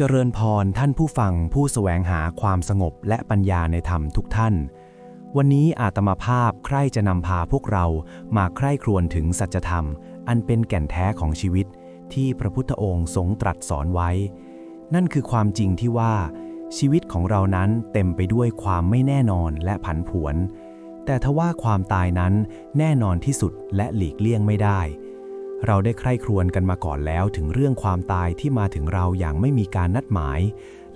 เจริญพรท่านผู้ฟังผู้แสวงหาความสงบและปัญญาในธรรมทุกท่าน วันนี้อาตมาภาพใคร่จะนำพาพวกเรามาใคร่ครวญถึงสัจธรรม อันเป็นแก่นแท้ของชีวิต ที่พระพุทธองค์ทรงตรัสสอนไว้ นั่นคือความจริงที่ว่า ชีวิตของเรานั้นเต็มไปด้วยความไม่แน่นอนและผันผวน แต่ทว่าความตายนั้นแน่นอนที่สุดและหลีกเลี่ยงไม่ได้ เราได้ใคร่ครวญกันมาก่อนแล้วถึงเรื่องความตายที่มาถึงเราอย่างไม่มีการนัดหมาย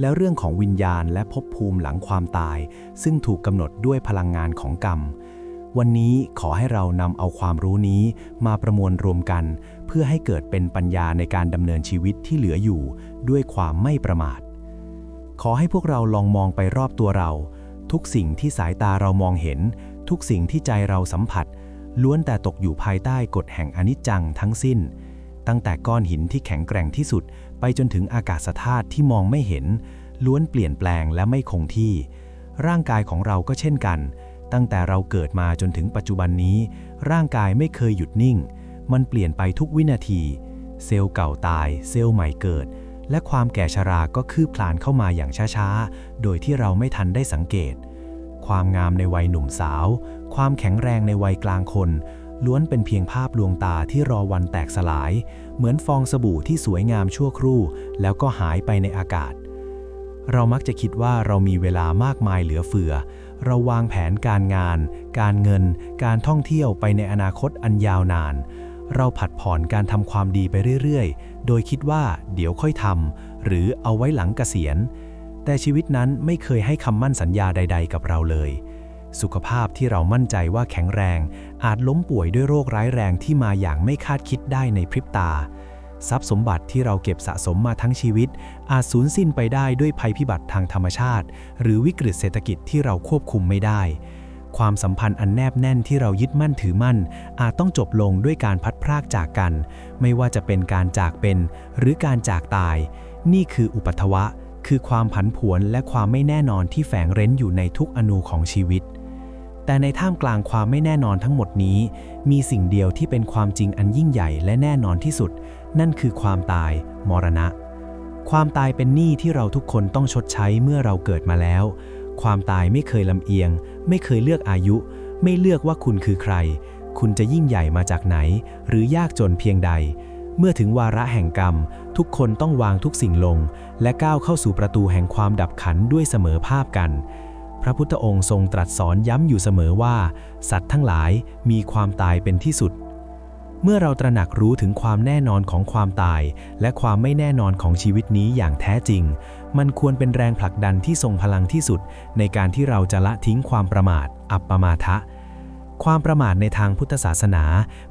และเรื่องของวิญญาณและภพภูมิหลังความตาย ซึ่งถูกกำหนดด้วยพลังงานของกรรม วันนี้ขอให้เรานำเอาความรู้นี้มาประมวลรวมกัน เพื่อให้เกิดเป็นปัญญาในการดำเนินชีวิตที่เหลืออยู่ ด้วยความไม่ประมาท ขอให้พวกเราลองมองไปรอบตัวเรา ทุกสิ่งที่สายตาเรามองเห็น ทุกสิ่งที่ใจเราสัมผัส ล้วนแต่ตกอยู่ภายใต้กฎแห่งอนิจจังทั้งสิ้น ตั้งแต่ก้อนหินที่แข็งแกร่งที่สุด ไปจนถึงอากาศธาตุที่มองไม่เห็น ล้วนเปลี่ยนแปลงและไม่คงที่ ร่างกายของเราก็เช่นกัน ตั้งแต่เราเกิดมาจนถึงปัจจุบันนี้ ร่างกายไม่เคยหยุดนิ่ง มันเปลี่ยนไปทุกวินาที เซลล์เก่าตาย เซลล์ใหม่เกิด และความแก่ชราก็คืบคลานเข้ามาอย่างช้าๆ โดยที่เราไม่ทันได้สังเกต ความงามในวัยหนุ่มสาว ความแข็งแรงในวัยกลางคน ล้วนเป็นเพียงภาพลวงตาที่รอวันแตกสลาย เหมือนฟองสบู่ที่สวยงามชั่วครู่ แล้วก็หายไปในอากาศ เรามักจะคิดว่าเรามีเวลามากมายเหลือเฟือ เราวางแผนการงาน การเงิน การท่องเที่ยวไปในอนาคตอันยาวนาน เราผัดผ่อนการทำความดีไปเรื่อยๆ โดยคิดว่าเดี๋ยวค่อยทำหรือเอาไว้หลังเกษียณ แต่ชีวิตนั้นไม่เคยให้คำมั่นสัญญาใด ๆ กับเราเลย สุขภาพที่เรามั่นใจว่าแข็งแรง อาจล้มป่วยด้วยโรคร้ายแรงที่มาอย่างไม่คาดคิดได้ในพริบตา ทรัพย์สมบัติที่เราเก็บสะสมมาทั้งชีวิต อาจสูญสิ้นไปได้ด้วยภัยพิบัติทางธรรมชาติ หรือวิกฤตเศรษฐกิจที่เราควบคุมไม่ได้ความสัมพันธ์อันแนบแน่นที่เรายึดมั่นถือมั่น อาจต้องจบลงด้วยการพัดพรากจากกัน ไม่ว่าจะเป็นการจากเป็น หรือการจากตาย นี่คืออุปัทวะ คือความผันผวนและความไม่แน่นอนที่แฝงเร้นอยู่ในทุกอนูของชีวิต แต่ในท่ามกลางความไม่แน่นอนทั้งหมดนี้ มีสิ่งเดียวที่เป็นความจริงอันยิ่งใหญ่และแน่นอนที่สุด นั่นคือความตาย มรณะ ความตายเป็นหนี้ที่เราทุกคนต้องชดใช้เมื่อเราเกิดมาแล้ว ความตายไม่เคยลำเอียง ไม่เคยเลือกอายุ ไม่เลือกว่าคุณคือใคร คุณจะยิ่งใหญ่มาจากไหน หรือยากจนเพียงใด เมื่อถึงวาระแห่งกรรม ทุกคนต้องวางทุกสิ่งลง และก้าวเข้าสู่ประตูแห่งความดับขันด้วยเสมอภาพกัน พระพุทธองค์ทรงตรัสสอนย้ำอยู่เสมอว่า สัตว์ทั้งหลายมีความตายเป็นที่สุด เมื่อเราตระหนักรู้ถึงความแน่นอนของความตาย และความไม่แน่นอนของชีวิตนี้อย่างแท้จริง มันควรเป็นแรงผลักดันที่ทรงพลังที่สุด ในการที่เราจะละทิ้งความประมาท อัปปมาทะ ความประมาทในทางพุทธศาสนา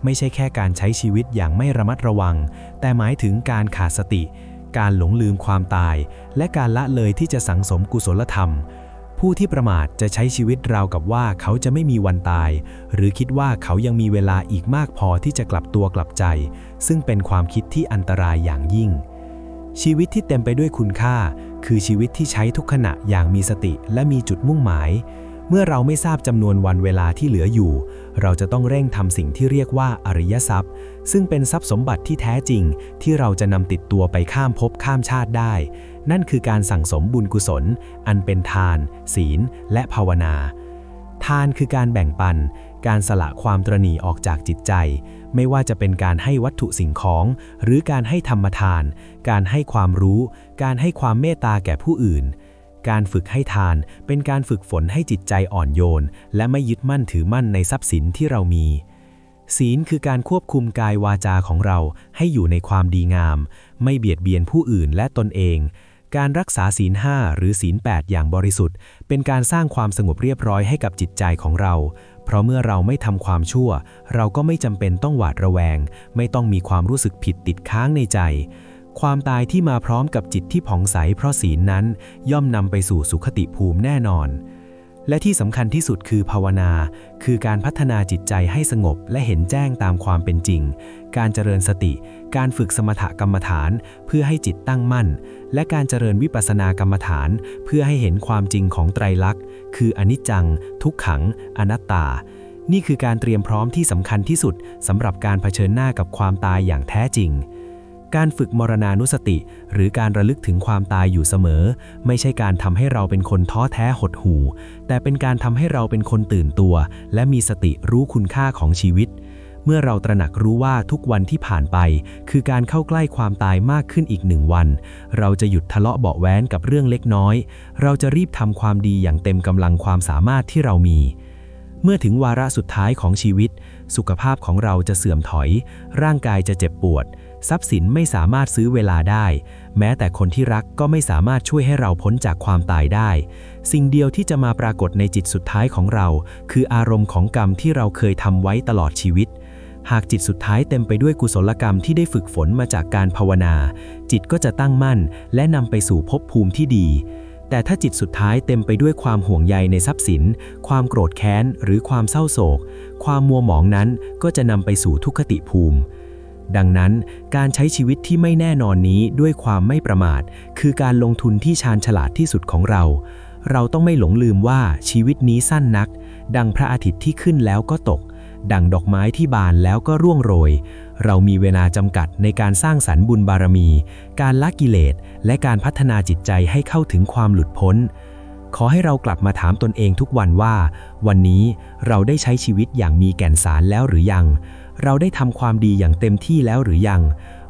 ไม่ใช่แค่การใช้ชีวิตอย่างไม่ระมัดระวัง แต่หมายถึงการขาดสติ การหลงลืมความตาย และการละเลยที่จะสังสมกุศลธรรม ผู้ที่ประมาทจะใช้ชีวิตราวกับว่าเขาจะไม่มีวันตาย หรือคิดว่าเขายังมีเวลาอีกมากพอที่จะกลับตัวกลับใจ ซึ่งเป็นความคิดที่อันตรายอย่างยิ่ง ชีวิตที่เต็มไปด้วยคุณค่า คือชีวิตที่ใช้ทุกขณะอย่างมีสติและมีจุดมุ่งหมาย เมื่อเราไม่ทราบจำนวนวันเวลาที่เหลืออยู่ เราจะต้องเร่งทำสิ่งที่เรียกว่าอริยทรัพย์ ซึ่งเป็นทรัพย์สมบัติที่แท้จริง ที่เราจะนำติดตัวไปข้ามภพข้ามชาติได้ นั่นคือการสั่งสมบุญกุศล อันเป็นทาน ศีล และภาวนา ทานคือการแบ่งปัน การสละความตรณีออกจากจิตใจ ไม่ว่าจะเป็นการให้วัตถุสิ่งของ หรือการให้ธรรมทาน การให้ความรู้ การให้ความเมตตาแก่ผู้อื่น การฝึกให้ทานเป็นการฝึกฝนให้จิตใจอ่อนโยน และไม่ยึดมั่นถือมั่นในทรัพย์สินที่เรามี ศีลคือการควบคุมกายวาจาของเราให้อยู่ในความดีงาม ไม่เบียดเบียนผู้อื่นและตนเอง การรักษาศีลห้าหรือศีล 8 อย่างบริสุทธิ์ เป็นการสร้างความสงบเรียบร้อยให้กับจิตใจของเรา เพราะเมื่อเราไม่ทำความชั่ว เราก็ไม่จำเป็นต้องหวาดระแวง ไม่ต้องมีความรู้สึกผิดติดค้างในใจ ความตายที่มาพร้อมกับจิตที่ผ่องใสเพราะศีลนั้น ย่อมนำไปสู่สุขติภูมิแน่นอน และที่สำคัญที่สุดคือภาวนา คือการพัฒนาจิตใจให้สงบและเห็นแจ้งตามความเป็นจริง การเจริญสติ การฝึกสมถกรรมฐาน เพื่อให้จิตตั้งมั่น และการเจริญวิปัสสนากรรมฐาน เพื่อให้เห็นความจริงของไตรลักษณ์ คืออนิจจัง ทุกขัง อนัตตานี่คือการเตรียมพร้อมที่สำคัญที่สุดสำหรับการเผชิญหน้ากับความตายอย่างแท้จริง การฝึกมรณานุสติ หรือการระลึกถึงความตายอยู่เสมอ ไม่ใช่การทำให้เราเป็นคนท้อแท้หดหู่ แต่เป็นการทำให้เราเป็นคนตื่นตัว และมีสติรู้คุณค่าของชีวิต เมื่อเราตระหนักรู้ว่าทุกวันที่ผ่านไป คือการเข้าใกล้ความตายมากขึ้นอีกหนึ่งวัน เราจะหยุดทะเลาะเบาะแว้นกับเรื่องเล็กน้อย เราจะรีบทำความดีอย่างเต็มกำลังความสามารถที่เรามีเมื่อถึงวาระสุดท้ายของชีวิต สุขภาพของเราจะเสื่อมถอย ร่างกายจะเจ็บปวด ทรัพย์สินไม่สามารถซื้อเวลาได้ แม้แต่คนที่รักก็ไม่สามารถช่วยให้เราพ้นจากความตายได้ สิ่งเดียวที่จะมาปรากฏในจิตสุดท้ายของเรา คืออารมณ์ของกรรมที่เราเคยทำไว้ตลอดชีวิต หากจิตสุดท้ายเต็มไปด้วยกุศลกรรมที่ได้ฝึกฝนมาจากการภาวนา จิตก็จะตั้งมั่น และนำไปสู่ภพภูมิที่ดีแต่ถ้าจิตสุดท้ายเต็มไปด้วยความห่วงใยในทรัพย์สิน ความโกรธแค้น หรือความเศร้าโศก ความมัวหมองนั้นก็จะนำไปสู่ทุกขติภูมิ ดังนั้นการใช้ชีวิตที่ไม่แน่นอนนี้ด้วยความไม่ประมาท คือการลงทุนที่ชาญฉลาดที่สุดของเรา เราต้องไม่หลงลืมว่าชีวิตนี้สั้นนัก ดังพระอาทิตย์ที่ขึ้นแล้วก็ตก ดังดอกไม้ที่บานแล้วก็ร่วงโรย เรามีเวลาจำกัดในการสร้างสรรค์บุญบารมี การละกิเลส และการพัฒนาจิตใจให้เข้าถึงความหลุดพ้นขอให้เรากลับมาถามตนเองทุกวันว่า วันนี้เราได้ใช้ชีวิตอย่างมีแก่นสารแล้วหรือยัง เราได้ทำความดีอย่างเต็มที่แล้วหรือยัง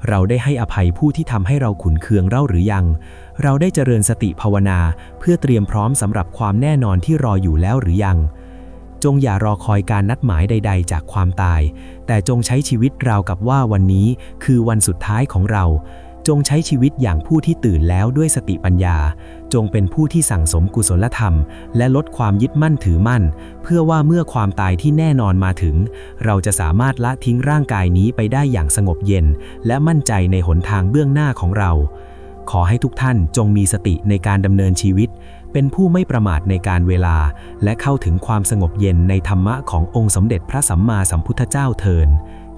เราได้ให้อภัยผู้ที่ทำให้เราขุนเคืองเล่าหรือยัง เราได้เจริญสติภาวนา เพื่อเตรียมพร้อมสำหรับความแน่นอนที่รออยู่แล้วหรือยัง จงอย่ารอคอยการนัดหมายใด ๆ จากความตาย แต่จงใช้ชีวิตราวกับว่าวันนี้คือวันสุดท้ายของเรา จงใช้ชีวิตอย่างผู้ที่ตื่นแล้วด้วยสติปัญญา จงเป็นผู้ที่สั่งสมกุศลธรรม และลดความยึดมั่นถือมั่น เพื่อว่าเมื่อความตายที่แน่นอนมาถึง เราจะสามารถละทิ้งร่างกายนี้ไปได้อย่างสงบเย็น และมั่นใจในหนทางเบื้องหน้าของเรา ขอให้ทุกท่านจงมีสติในการดำเนินชีวิต เป็นผู้ไม่ประมาทในการเวลา และเข้าถึงความสงบเย็นในธรรมะขององค์สมเด็จพระสัมมาสัมพุทธเจ้าเทิน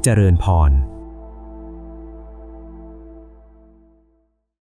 เจริญพร